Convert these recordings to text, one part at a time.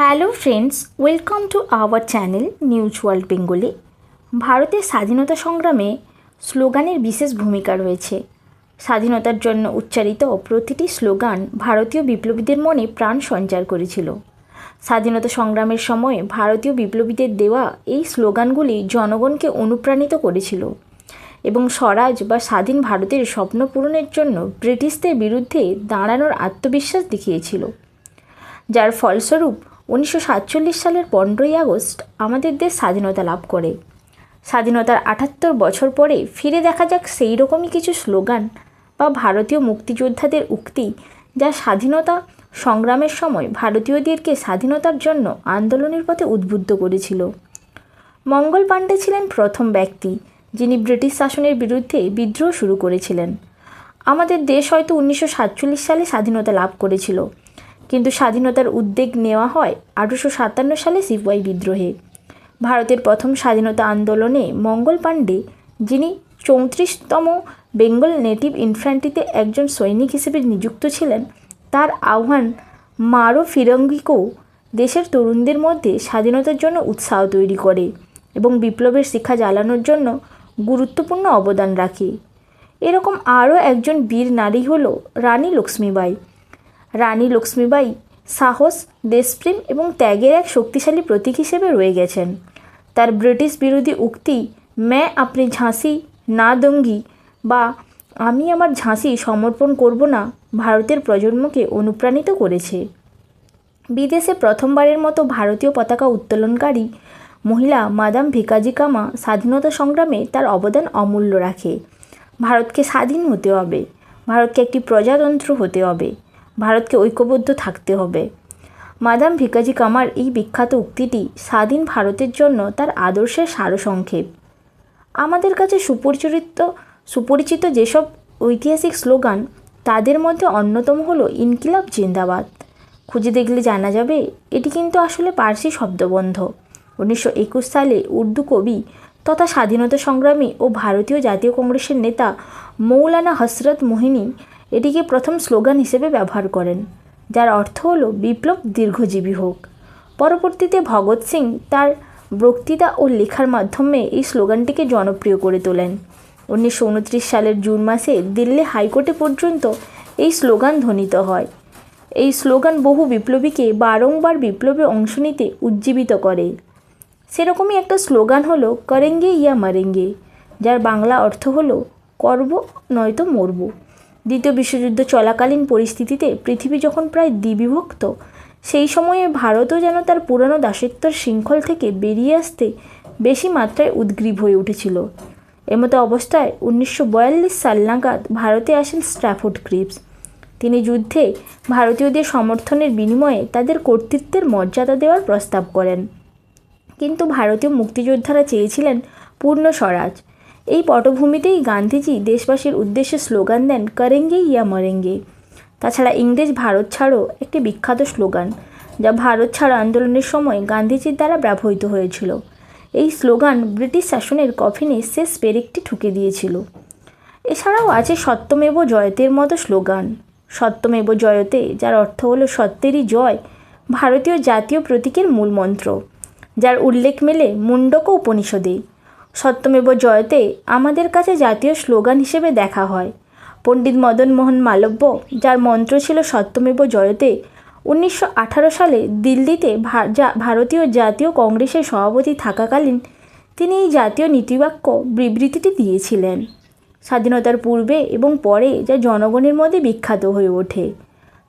Hello friends welcome to our channel news world Bengali ভারতের স্বাধীনতা সংগ্রামে স্লোগানের বিশেষ ভূমিকা রয়েছে। স্বাধীনতার জন্য উচ্চারিত প্রতিটি স্লোগান ভারতীয় বিপ্লবীদের মনে প্রাণ সঞ্চার করেছিল। স্বাধীনতা সংগ্রামের সময় ভারতীয় বিপ্লবীদের দেওয়া এই স্লোগানগুলি জনগণকে অনুপ্রাণিত করেছিল এবং স্বরাজ বা স্বাধীন ভারতের স্বপ্ন পূরণের জন্য ব্রিটিশদের বিরুদ্ধে দাঁড়ানোর আত্মবিশ্বাস দেখিয়েছিল। যার ফলস্বরূপ উনিশশো সাতচল্লিশ সালের পনেরোই আগস্ট আমাদের দেশ স্বাধীনতা লাভ করে। স্বাধীনতার আটাত্তর বছর পরে ফিরে দেখা যাক সেই রকমই কিছু স্লোগান বা ভারতীয় মুক্তিযোদ্ধাদের উক্তি যা স্বাধীনতা সংগ্রামের সময় ভারতীয়দেরকে স্বাধীনতার জন্য আন্দোলনের পথে উদ্বুদ্ধ করেছিল। মঙ্গল পাণ্ডে ছিলেন প্রথম ব্যক্তি, যিনি ব্রিটিশ শাসনের বিরুদ্ধে বিদ্রোহ শুরু করেছিলেন। আমাদের দেশ হয়তো উনিশশো সাতচল্লিশ সালে স্বাধীনতা লাভ করেছিল। কিন্তু স্বাধীনতার উদ্যোগ নেওয়া হয় আঠেরোশো সাতান্ন সালে সিপাহী বিদ্রোহে। ভারতের প্রথম স্বাধীনতা আন্দোলনে মঙ্গল পাণ্ডে, যিনি চৌত্রিশতম বেঙ্গল নেটিভ ইনফ্যান্ট্রিতে একজন সৈনিক হিসেবে নিযুক্ত ছিলেন, তার আহ্বান মারো ফিরঙ্গিকেও দেশের তরুণদের মধ্যে স্বাধীনতার জন্য উৎসাহ তৈরি করে এবং বিপ্লবের শিক্ষা জ্বালানোর জন্য গুরুত্বপূর্ণ অবদান রাখে। এরকম আরও একজন বীর নারী হল রানী লক্ষ্মীবাই রানী লক্ষ্মীবাই সাহস, দেশপ্রেম এবং ত্যাগের এক শক্তিশালী প্রতীক হিসেবে রয়ে গেছেন। তার ব্রিটিশ বিরোধী উক্তি ম্যা আপনি ঝাঁসি, না দঙ্গি বা আমি আমার ঝাঁসি সমর্পণ করব না ভারতের প্রজন্মকে অনুপ্রাণিত করেছে। বিদেশে প্রথমবারের মতো ভারতীয় পতাকা উত্তোলনকারী মহিলা মাদাম ভিকাজি কামা স্বাধীনতা সংগ্রামে তার অবদান অমূল্য রাখে। ভারতকে স্বাধীন হতে হবে। ভারতকে একটি প্রজাতন্ত্র হতে হবে। ভারতকে ঐক্যবদ্ধ থাকতে হবে। মাদাম ভিকাজি কামার এই বিখ্যাত উক্তিটি স্বাধীন ভারতের জন্য তার আদর্শের সারসংক্ষেপ। আমাদের কাছে সুপরিচিত সুপরিচিত যেসব ঐতিহাসিক স্লোগান, তাদের মধ্যে অন্যতম হলো ইনকিলাব জিন্দাবাদ। খুঁজে দেখলে জানা যাবে, এটি কিন্তু আসলে পার্সি শব্দবন্ধ। উনিশশো একুশ সালে উর্দু কবি তথা স্বাধীনতা সংগ্রামী ও ভারতীয় জাতীয় কংগ্রেসের নেতা মৌলানা হসরত মোহিনী এটিকে প্রথম স্লোগান হিসেবে ব্যবহার করেন, যার অর্থ হল বিপ্লব দীর্ঘজীবী হোক। পরবর্তীতে ভগৎ সিং তার বক্তৃতা ও লেখার মাধ্যমে এই স্লোগানটিকে জনপ্রিয় করে তোলেন। উনিশশো উনত্রিশ সালের জুন মাসে দিল্লি হাইকোর্টে পর্যন্ত এই স্লোগান ধ্বনিত হয়। এই স্লোগান বহু বিপ্লবীকে বারংবার বিপ্লবে অংশ নিতে উজ্জীবিত করে। সেরকমই একটা স্লোগান হলো করেঙ্গে ইয়া মারেঙ্গে যার বাংলা অর্থ হলো করব নয়তো মরব দ্বিতীয় বিশ্বযুদ্ধ চলাকালীন পরিস্থিতিতে পৃথিবী যখন প্রায় দ্বিবিভক্ত, সেই সময়ে ভারতও যেন তার পুরনো দাসত্বর শৃঙ্খল থেকে বেরিয়ে আসতে বেশি মাত্রায় উদ্গ্রীব হয়ে উঠেছিল। এমতো অবস্থায় উনিশশো সাল নাগাদ ভারতে আসেন স্ট্র্যাফোর্ড ক্রিপস। তিনি যুদ্ধে ভারতীয়দের সমর্থনের বিনিময়ে তাদের কর্তৃত্বের মর্যাদা দেওয়ার প্রস্তাব করেন। কিন্তু ভারতীয় মুক্তিযোদ্ধারা চেয়েছিলেন পূর্ণ স্বরাজ। এই পটভূমিতেই গান্ধীজি দেশবাসীর উদ্দেশ্যে স্লোগান দেন করেঙ্গে ইয়া মরেঙ্গে। তাছাড়া ইংরেজ ভারত ছাড়ো একটি বিখ্যাত স্লোগান, যা ভারত ছাড়ো আন্দোলনের সময় গান্ধীজির দ্বারা ব্যবহৃত হয়েছিল। এই স্লোগান ব্রিটিশ শাসনের কফিনে শেষ পেরেকটি ঠুকে দিয়েছিল। এছাড়াও আছে সত্যমেব জয়তের মতো স্লোগান। সত্যমেব জয়তে যার অর্থ হলো সত্যেরই জয় ভারতীয় জাতীয় প্রতীকের মূল মন্ত্র, যার উল্লেখ মেলে মুন্ডক উপনিষদে সত্যমেব জয়তে আমাদের কাছে জাতীয় স্লোগান হিসেবে দেখা হয়। পণ্ডিত মদন মোহন মালব্য, যার মন্ত্র ছিল সত্যমেব জয়তে, উনিশশো আঠারো সালে দিল্লিতে ভারতীয় জাতীয় কংগ্রেসের সভাপতি থাকাকালীন তিনি এই জাতীয় নীতিবাক্য বিবৃতিটি দিয়েছিলেন। স্বাধীনতার পূর্বে এবং পরে যা জনগণের মধ্যে বিখ্যাত হয়ে ওঠে।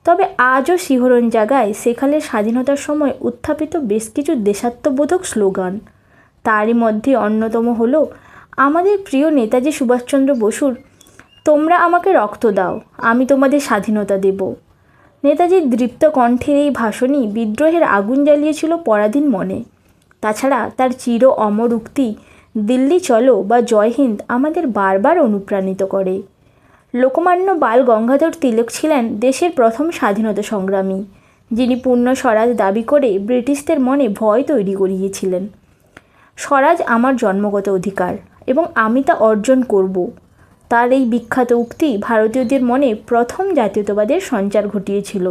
তবে আজও শিহরণ জাগায় সেখানের স্বাধীনতার সময় উত্থাপিত বেশ কিছু দেশাত্মবোধক স্লোগান। তারই মধ্যে অন্যতম হল আমাদের প্রিয় নেতাজি সুভাষচন্দ্র বসুর, তোমরা আমাকে রক্ত দাও, আমি তোমাদের স্বাধীনতা দেব। নেতাজির দৃপ্ত কণ্ঠের এই ভাষণই বিদ্রোহের আগুন জ্বালিয়েছিল পরাধীন মনে। তাছাড়া তার চির অমর উক্তি, দিল্লি চলো বা জয় হিন্দ আমাদের বারবার অনুপ্রাণিত করে। লোকমান্য বাল গঙ্গাধর তিলক ছিলেন দেশের প্রথম স্বাধীনতা সংগ্রামী, যিনি পূর্ণ স্বরাজ দাবি করে ব্রিটিশদের মনে ভয় তৈরি করিয়েছিলেন। স্বরাজ আমার জন্মগত অধিকার এবং আমি তা অর্জন করব। তার এই বিখ্যাত উক্তি ভারতীয়দের মনে প্রথম জাতীয়তাবাদের সঞ্চার ঘটিয়েছিল।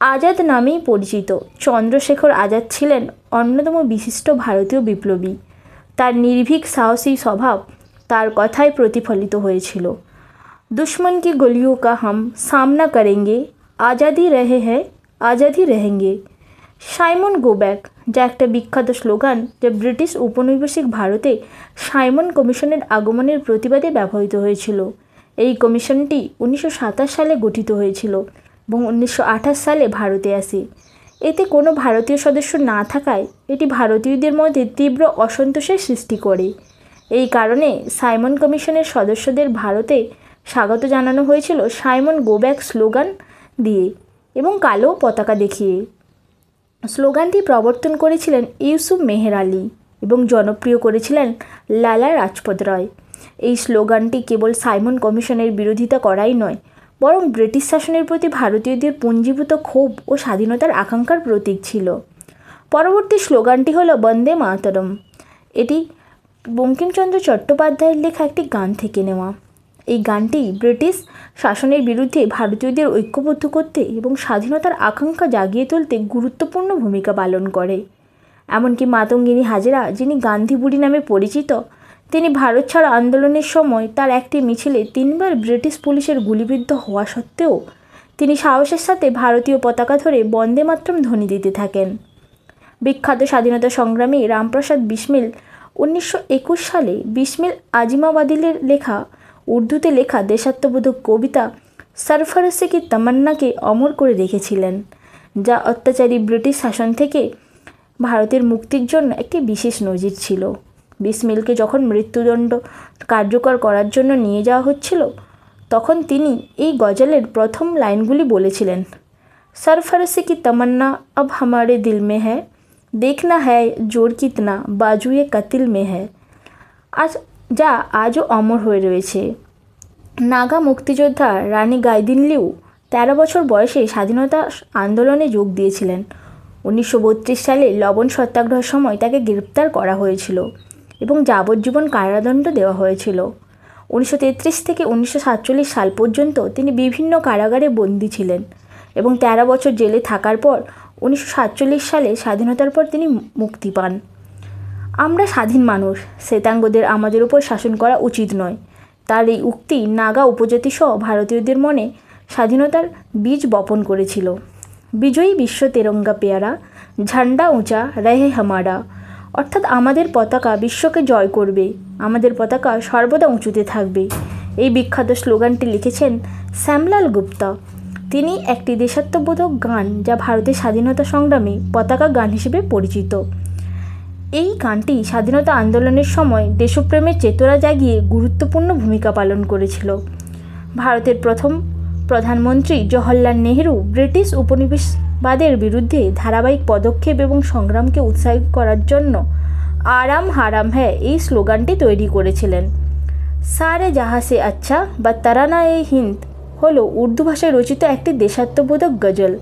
আজাদ নামেই পরিচিত। চন্দ্রশেখর আজাদ ছিলেন অন্যতম বিশিষ্ট ভারতীয় বিপ্লবী। তার নির্ভীক সাহসী স্বভাব তার কথায় প্রতিফলিত হয়েছিল। দুশ্মন কি গলিও কা হাম সামনা করেঙ্গে, আজাদি রহে হ্যাঁ আজাদি রহেঙ্গে। সাইমন গোব্যাক, যা একটা বিখ্যাত স্লোগান যা ব্রিটিশ উপনিবেশিক ভারতে সাইমন কমিশনের আগমনের প্রতিবাদে ব্যবহৃত হয়েছিল। এই কমিশনটি উনিশশো সাতাশ সালে গঠিত হয়েছিল এবং উনিশশো আঠাশ সালে ভারতে আসে। এতে কোনো ভারতীয় সদস্য না থাকায় এটি ভারতীয়দের মধ্যে তীব্র অসন্তোষের সৃষ্টি করে। এই কারণে সাইমন কমিশনের সদস্যদের ভারতে স্বাগত জানানো হয়েছিল সাইমন গোব্যাক স্লোগান দিয়ে এবং কালো পতাকা দেখিয়ে। স্লোগানটি প্রবর্তন করেছিলেন ইউসুফ মেহের আলী এবং জনপ্রিয় করেছিলেন লালা রাজপথ রায়। এই স্লোগানটি কেবল সাইমন কমিশনের বিরোধিতা করাই নয়, বরং ব্রিটিশ শাসনের প্রতি ভারতীয়দের পুঞ্জীভূত ক্ষোভ ও স্বাধীনতার আকাঙ্ক্ষার প্রতীক ছিল। পরবর্তী স্লোগানটি হলো বন্দে মাতরম। এটি বঙ্কিমচন্দ্র চট্টোপাধ্যায়ের লেখা একটি গান থেকে নেওয়া। এই গানটি ব্রিটিশ শাসনের বিরুদ্ধে ভারতীয়দের ঐক্যবদ্ধ করতে এবং স্বাধীনতার আকাঙ্ক্ষা জাগিয়ে তুলতে গুরুত্বপূর্ণ ভূমিকা পালন করে। এমনকি মাতঙ্গিনী হাজরা, যিনি গান্ধী বুড়ি নামে পরিচিত, তিনি ভারত ছাড় আন্দোলনের সময় তার একটি মিছিলে তিনবার ব্রিটিশ পুলিশের গুলিবিদ্ধ হওয়া সত্ত্বেও তিনি সাহসের সাথে ভারতীয় পতাকা ধরে বন্দে মাতরম ধ্বনি দিতে থাকেন। বিখ্যাত স্বাধীনতা সংগ্রামী রামপ্রসাদ বিসমিল উনিশশো একুশ সালে বিসমিল আজিমাবাদিলের লেখা উর্দুতে লেখা দেশাত্মবোধক কবিতা সরফরাসে কি তামান্নাকে অমর করে রেখেছিলেন, যা অত্যাচারী ব্রিটিশ শাসন থেকে ভারতের মুক্তির জন্য একটি বিশেষ নজির ছিল। বিসমিলকে যখন মৃত্যুদণ্ড কার্যকর করার জন্য নিয়ে যাওয়া হচ্ছিল, তখন তিনি এই গজলের প্রথম লাইনগুলি বলেছিলেন সরফরসে কি তামান্না, আব হামারে দিল মে দেখ দেখনা হ্যায় জোর কিতনা বাজুয়ে কাতিল মে হ্যায়। আজ যা আজও অমর হয়ে রয়েছে। নাগা মুক্তিযোদ্ধা রানী গাইদিনলিউ তেরো বছর বয়সে স্বাধীনতা আন্দোলনে যোগ দিয়েছিলেন। উনিশশো বত্রিশ সালে লবণ সত্যাগ্রহের সময় তাকে গ্রেপ্তার করা হয়েছিল এবং যাবজ্জীবন কারাদণ্ড দেওয়া হয়েছিল। উনিশশো তেত্রিশ থেকে উনিশশো সাতচল্লিশ সাল পর্যন্ত তিনি বিভিন্ন কারাগারে বন্দী ছিলেন এবং তেরো বছর জেলে থাকার পর উনিশশো সাতচল্লিশ সালে স্বাধীনতার পর তিনি মুক্তি পান। আমরা স্বাধীন মানুষ, শ্বেতাঙ্গদের আমাদের উপর শাসন করা উচিত নয়। তার এই উক্তি নাগা উপজাতি সহ ভারতীয়দের মনে স্বাধীনতার বীজ বপন করেছিল। বিজয়ী বিশ্ব তেরঙ্গা পেয়ারা, ঝান্ডা উঁচা, রেহে হামারা। অর্থাৎ আমাদের পতাকা বিশ্বকে জয় করবে, আমাদের পতাকা সর্বদা উঁচুতে থাকবে। এই বিখ্যাত স্লোগানটি লিখেছেন শ্যামলাল গুপ্তা। তিনি একটি দেশাত্মবোধক গান যা ভারতের স্বাধীনতা সংগ্রামে পতাকা গান হিসেবে পরিচিত। এই গানটি স্বাধীনতা আন্দোলনের সময় দেশপ্রেমের চেতনা জাগিয়ে গুরুত্বপূর্ণ ভূমিকা পালন করেছিল। ভারতের প্রথম প্রধানমন্ত্রী জওহরলাল নেহেরু ব্রিটিশ উপনিবেশবাদের বিরুদ্ধে ধারাবাহিক পদক্ষেপ এবং সংগ্রামকে উৎসাহিত করার জন্য আরাম হারাম হ্যাঁ এই স্লোগানটি তৈরি করেছিলেন। সারে জাহাসে আচ্ছা বা তারানা এ হিন্দ হলো উর্দু ভাষায় রচিত একটি দেশাত্মবোধক গজল,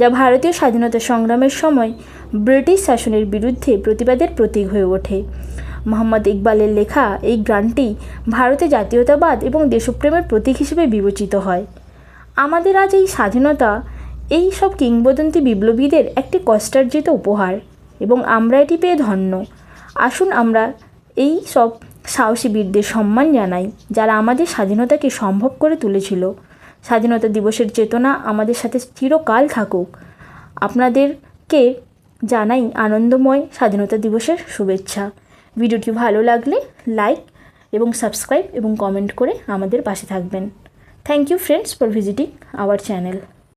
যা ভারতীয় স্বাধীনতা সংগ্রামের সময় ব্রিটিশ শাসনের বিরুদ্ধে প্রতিবাদের প্রতীক হয়ে ওঠে। মোহাম্মদ ইকবালের লেখা এই গানটি ভারতে জাতীয়তাবাদ এবং দেশপ্রেমের প্রতীক হিসেবে বিবেচিত হয়। আমাদের আজ এই স্বাধীনতা, এই সব কিংবদন্তি বিপ্লবীদের একটি কষ্টার্জিত উপহার, এবং আমরা এটি পেয়ে ধন্য। আসুন আমরা এই সব সাহসী বীরদের সম্মান জানাই, যারা আমাদের স্বাধীনতাকে সম্ভব করে তুলেছিল। স্বাধীনতা দিবসের চেতনা আমাদের সাথে চিরকাল থাকুক। আপনাদেরকে জানাই আনন্দময় স্বাধীনতা দিবসের শুভেচ্ছা। ভিডিওটি ভালো লাগলে লাইক এবং সাবস্ক্রাইব এবং কমেন্ট করে আমাদের পাশে থাকবেন। Thank you friends for visiting our channel